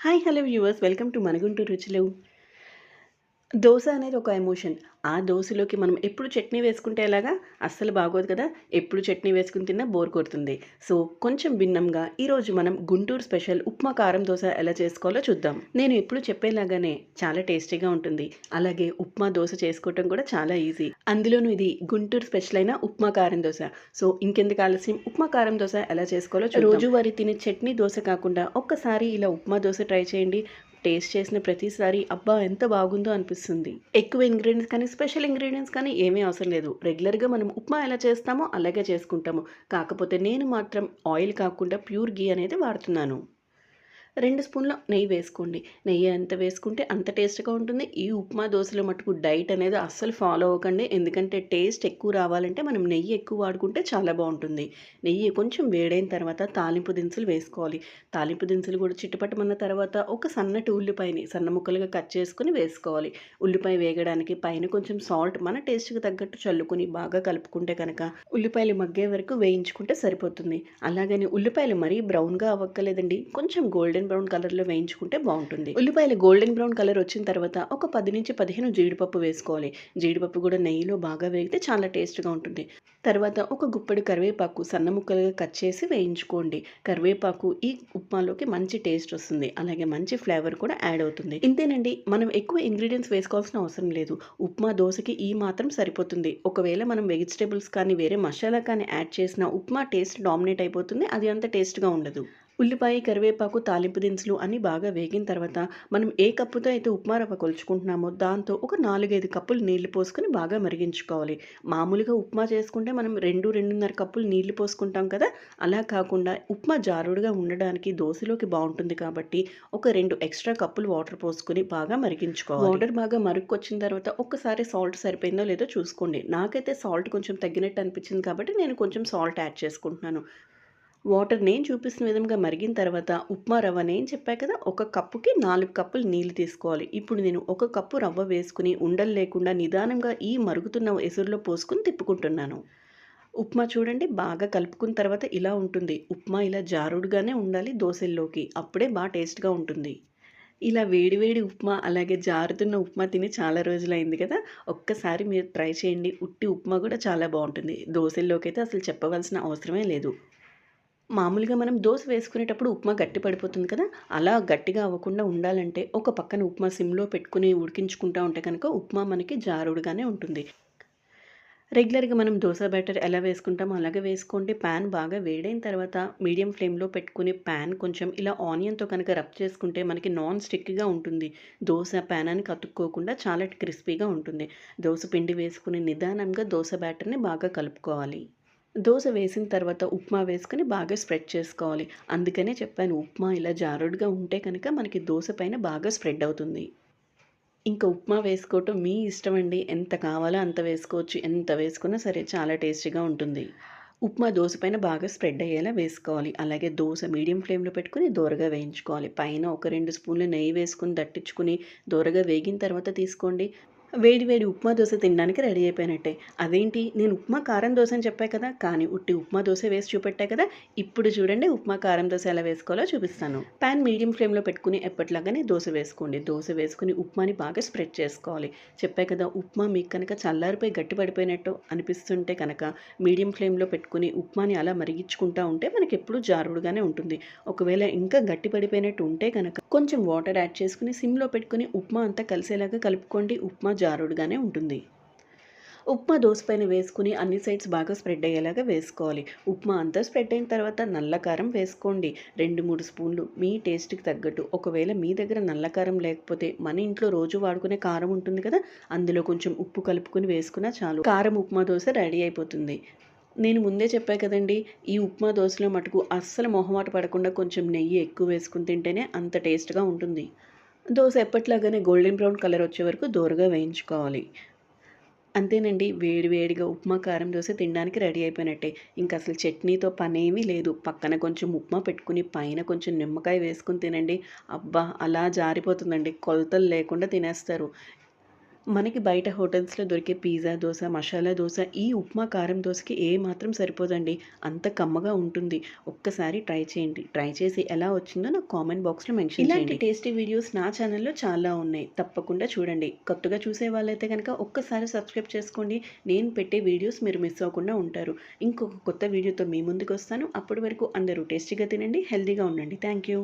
Hi hello viewers welcome to మనగుంటూ రుచులు. దోశ అనేది ఒక ఎమోషన్. ఆ దోశలోకి మనం ఎప్పుడు చట్నీ వేసుకుంటే ఎలాగా? అస్సలు బాగోదు కదా. ఎప్పుడు చట్నీ వేసుకుని తిన్నా బోర్ కొడుతుంది. సో కొంచెం భిన్నంగా ఈరోజు మనం గుంటూరు స్పెషల్ ఉప్మా కారం దోశ ఎలా చేసుకోవాలో చూద్దాం. నేను ఎప్పుడు చెప్పేలాగానే చాలా టేస్టీగా ఉంటుంది. అలాగే ఉప్మా దోశ చేసుకోవటం కూడా చాలా ఈజీ. అందులోనూ ఇది గుంటూరు స్పెషల్ అయిన ఉప్మా కారం దోశ. సో ఇంకెందుకు ఆలస్యం? ఉప్మా కారం దోశ ఎలా చేసుకోవాలో రోజువారీ తినే చట్నీ దోశ కాకుండా ఒక్కసారి ఇలా ఉప్మా దోశ ట్రై చేయండి. టేస్ట్ చేసిన ప్రతిసారి అబ్బా ఎంత బాగుందో అనిపిస్తుంది. ఎక్కువ ఇంగ్రీడియంట్స్ కానీ స్పెషల్ ఇంగ్రీడియంట్స్ కానీ ఏమీ అవసరం లేదు. రెగ్యులర్గా మనం ఉప్మా ఎలా చేస్తామో అలాగే చేసుకుంటాము. కాకపోతే నేను మాత్రం ఆయిల్ కాకుండా ప్యూర్ గీ అనేది వాడుతున్నాను. రెండు స్పూన్ల నెయ్యి వేసుకోండి. నెయ్యి ఎంత వేసుకుంటే అంత టేస్ట్గా ఉంటుంది. ఈ ఉప్మా దోశలో మటుకు డైట్ అనేది అస్సలు ఫాలో అవ్వకండి. ఎందుకంటే టేస్ట్ ఎక్కువ రావాలంటే మనం నెయ్యి ఎక్కువ వాడుకుంటే చాలా బాగుంటుంది. నెయ్యి కొంచెం వేడైన తర్వాత తాలింపు దినుసులు వేసుకోవాలి. తాలింపు దినుసులు కూడా చిట్టుపట్టమన్న తర్వాత ఒక సన్నటి ఉల్లిపాయని సన్న ముక్కలుగా కట్ చేసుకుని వేసుకోవాలి. ఉల్లిపాయ వేగడానికి పైన కొంచెం సాల్ట్ మన టేస్ట్కి తగ్గట్టు చల్లుకుని బాగా కలుపుకుంటే కనుక ఉల్లిపాయలు మగ్గే వరకు వేయించుకుంటే సరిపోతుంది. అలాగని ఉల్లిపాయలు మరీ బ్రౌన్గా అవ్వక్కలేదండి కొంచెం గోల్డెన్ బ్రౌన్ కలర్లో వేయించుకుంటే బాగుంటుంది. ఉల్లిపాయలు గోల్డెన్ బ్రౌన్ కలర్ వచ్చిన తర్వాత ఒక పది నుంచి పదిహేను జీడిపప్పు వేసుకోవాలి. జీడిపప్పు కూడా నెయ్యిలో బాగా వేగితే చాలా టేస్ట్గా ఉంటుంది. తర్వాత ఒక గుప్పెడు కరివేపాకు సన్న ముక్కలుగా కట్ చేసి వేయించుకోండి. కరివేపాకు ఈ ఉప్మాలోకి మంచి టేస్ట్ వస్తుంది. అలాగే మంచి ఫ్లేవర్ కూడా యాడ్ అవుతుంది. ఇంతేనండి మనం ఎక్కువ ఇంగ్రీడియంట్స్ వేసుకోవాల్సిన అవసరం లేదు. ఉప్మా దోశకి ఈ మాత్రం సరిపోతుంది. ఒకవేళ మనం వెజిటేబుల్స్ కానీ వేరే మసాలా కానీ యాడ్ చేసిన ఉప్మా టేస్ట్ డామినేట్ అయిపోతుంది. అది అంత టేస్ట్గా ఉండదు. ఉల్లిపాయ కరివేపాకు తాలింపు దినుసులు అన్ని బాగా వేగిన తర్వాత మనం ఏ కప్పుతో అయితే ఉప్మా రవ్వ కొలుచుకుంటున్నామో దాంతో ఒక నాలుగైదు కప్పులు నీళ్ళు పోసుకొని బాగా మరిగించుకోవాలి. మామూలుగా ఉప్మా చేసుకుంటే మనం రెండు రెండున్నర కప్పులు నీళ్ళు పోసుకుంటాం కదా అలా కాకుండా ఉప్మా జారుడుగా ఉండడానికి దోశలోకి బాగుంటుంది కాబట్టి ఒక రెండు ఎక్స్ట్రా కప్పులు వాటర్ పోసుకొని బాగా మరిగించుకోవాలి. వాటర్ బాగా మరుక్కొచ్చిన తర్వాత ఒక్కసారి సాల్ట్ సరిపోయిందో లేదో చూసుకోండి. నాకైతే సాల్ట్ కొంచెం తగ్గినట్టు అనిపించింది కాబట్టి నేను కొంచెం సాల్ట్ యాడ్ చేసుకుంటున్నాను. వాటర్ నేను చూపిస్తున్న విధంగా మరిగిన తర్వాత ఉప్మా రవ్వ నేను చెప్పా కదా ఒక కప్పుకి నాలుగు కప్పులు నీళ్ళు తీసుకోవాలి. ఇప్పుడు నేను ఒక కప్పు రవ్వ వేసుకుని ఉండలు లేకుండా నిదానంగా ఈ మరుగుతున్న ఎసురులో పోసుకుని తిప్పుకుంటున్నాను. ఉప్మా చూడండి బాగా కలుపుకున్న తర్వాత ఇలా ఉంటుంది. ఉప్మా ఇలా జారుడుగానే ఉండాలి దోశల్లోకి. అప్పుడే బాగా టేస్ట్గా ఉంటుంది. ఇలా వేడివేడి ఉప్మా అలాగే జారుతున్న ఉప్మా తిని చాలా రోజులైంది కదా ఒక్కసారి మీరు ట్రై చేయండి. ఉట్టి ఉప్మా కూడా చాలా బాగుంటుంది. దోశల్లోకి అయితే అసలు చెప్పవలసిన అవసరమే లేదు. మామూలుగా మనం దోశ వేసుకునేటప్పుడు ఉప్మా గట్టి పడిపోతుంది కదా? అలా గట్టిగా అవ్వకుండా ఉండాలంటే ఒక పక్కన ఉప్మా సిమ్లో పెట్టుకుని ఉడికించుకుంటా ఉంటే కనుక ఉప్మా మనకి జారుడుగానే ఉంటుంది. రెగ్యులర్గా మనం దోశ బ్యాటర్ ఎలా వేసుకుంటామో అలాగే వేసుకోండి. ప్యాన్ బాగా వేడైన తర్వాత మీడియం ఫ్లేమ్లో పెట్టుకుని ప్యాన్ కొంచెం ఇలా ఆనియన్తో కనుక రబ్ చేసుకుంటే మనకి నాన్ స్టిక్గా ఉంటుంది. దోశ ప్యాన్ అని కతుక్కోకుండా చాలా క్రిస్పీగా ఉంటుంది. దోశ పిండి వేసుకుని నిదానంగా దోశ బ్యాటర్ని బాగా కలుపుకోవాలి. దోశ వేసిన తర్వాత ఉప్మా వేసుకొని బాగా స్ప్రెడ్ చేసుకోవాలి. అందుకనే చెప్పాను ఉప్మా ఇలా జారుడుగా ఉంటే కనుక మనకి దోశ పైన బాగా స్ప్రెడ్ అవుతుంది. ఇంకా ఉప్మా వేసుకోవటం మీ ఇష్టం అండి. ఎంత కావాలో అంత వేసుకోవచ్చు. ఎంత వేసుకున్నా సరే చాలా టేస్టీగా ఉంటుంది. ఉప్మా దోశ పైన బాగా స్ప్రెడ్ అయ్యేలా వేసుకోవాలి. అలాగే దోశ మీడియం ఫ్లేమ్లో పెట్టుకుని దోరగా వేయించుకోవాలి. పైన ఒక రెండు స్పూన్లు నెయ్యి వేసుకుని దట్టించుకుని దోరగా వేగిన తర్వాత తీసుకోండి. వేడి వేడి ఉప్మా దోశ తినడానికి రెడీ అయిపోయినట్టే. అదేంటి? నేను ఉప్మా కారం దోశ అని చెప్పాను కదా. కానీ ఉట్టి ఉప్మా దోశ వేసి చూపెట్టా కదా. ఇప్పుడు చూడండి ఉప్మా కారం దోశ ఎలా వేసుకోవాలో చూపిస్తాను. ప్యాన్ మీడియం ఫ్లేమ్లో పెట్టుకుని ఎప్పటిలాగానే దోశ వేసుకోండి. దోశ వేసుకుని ఉప్మాని బాగా స్ప్రెడ్ చేసుకోవాలి. చెప్పా కదా ఉప్మా మీకు కనుక చల్లారిపోయి గట్టి పడిపోయినట్టు అనిపిస్తుంటే కనుక మీడియం ఫ్లేమ్లో పెట్టుకుని ఉప్మాని అలా మరిగించుకుంటా ఉంటే మనకి ఎప్పుడు జారుడుగానే ఉంటుంది. ఒకవేళ ఇంకా గట్టి పడిపోయినట్టు ఉంటే కనుక కొంచెం వాటర్ యాడ్ చేసుకుని సిమ్లో పెట్టుకుని ఉప్మా అంతా కలిసేలాగా కలుపుకోండి. ఉప్మా జారుడుగానే ఉంటుంది. ఉప్మా దోశ పైన వేసుకుని అన్ని సైడ్స్ బాగా స్ప్రెడ్ అయ్యేలాగా వేసుకోవాలి. ఉప్మా అంతా స్ప్రెడ్ అయిన తర్వాత నల్ల కారం వేసుకోండి. రెండు మూడు స్పూన్లు మీ టేస్ట్కి తగ్గట్టు. ఒకవేళ మీ దగ్గర నల్ల కారం లేకపోతే మన ఇంట్లో రోజు వాడుకునే కారం ఉంటుంది కదా అందులో కొంచెం ఉప్పు కలుపుకొని వేసుకున్నా చాలు. కారం ఉప్మా దోశ రెడీ అయిపోతుంది. నేను ముందే చెప్పా కదండి ఈ ఉప్మా దోశలో మటుకు అస్సలు మొహమాట పడకుండా కొంచెం నెయ్యి ఎక్కువ వేసుకుని తింటేనే అంత టేస్ట్గా ఉంటుంది. దోశ ఎప్పట్లాగానే గోల్డెన్ బ్రౌన్ కలర్ వచ్చే వరకు దోరగా వేయించుకోవాలి. అంతేనండి వేడివేడిగా ఉప్మా కారం దోశ తినడానికి రెడీ అయిపోయినట్టే. ఇంకా అసలు చట్నీతో పనేమీ లేదు. పక్కన కొంచెం ఉప్మా పెట్టుకుని పైన కొంచెం నిమ్మకాయ వేసుకుని తినండి. అబ్బా అలా జారిపోతుందండి. కొలతలు లేకుండా తినేస్తారు. మనకి బయట హోటల్స్‌లో దొరికే పిజ్జా దోస, మసాలా దోస, ఈ ఉప్మా కారం దోసకి ఏమాత్రం సరిపోదండి. అంత కమ్మగా ఉంటుంది. ఒక్కసారి ట్రై చేయండి. ట్రై చేసి ఎలా వచ్చిందో నాకు కామెంట్ బాక్స్‌లో మెన్షన్ ఇలాంటి. టేస్టీ వీడియోస్ నా ఛానల్‌లో చాలా ఉన్నాయి. తప్పకుండా చూడండి. కొత్తగా చూసే వాళ్ళైతే గనక ఒక్కసారి సబ్స్క్రైబ్ చేసుకోండి. నేను పెట్టే వీడియోస్ మీరు మిస్ అవ్వకుండా ఉంటారు. ఇంకొక కొత్త వీడియోతో మీ ముందుకొస్తాను. అప్పటి వరకు అందరూ టేస్టీగా తినండి. హెల్తీగా ఉండండి. Thank you.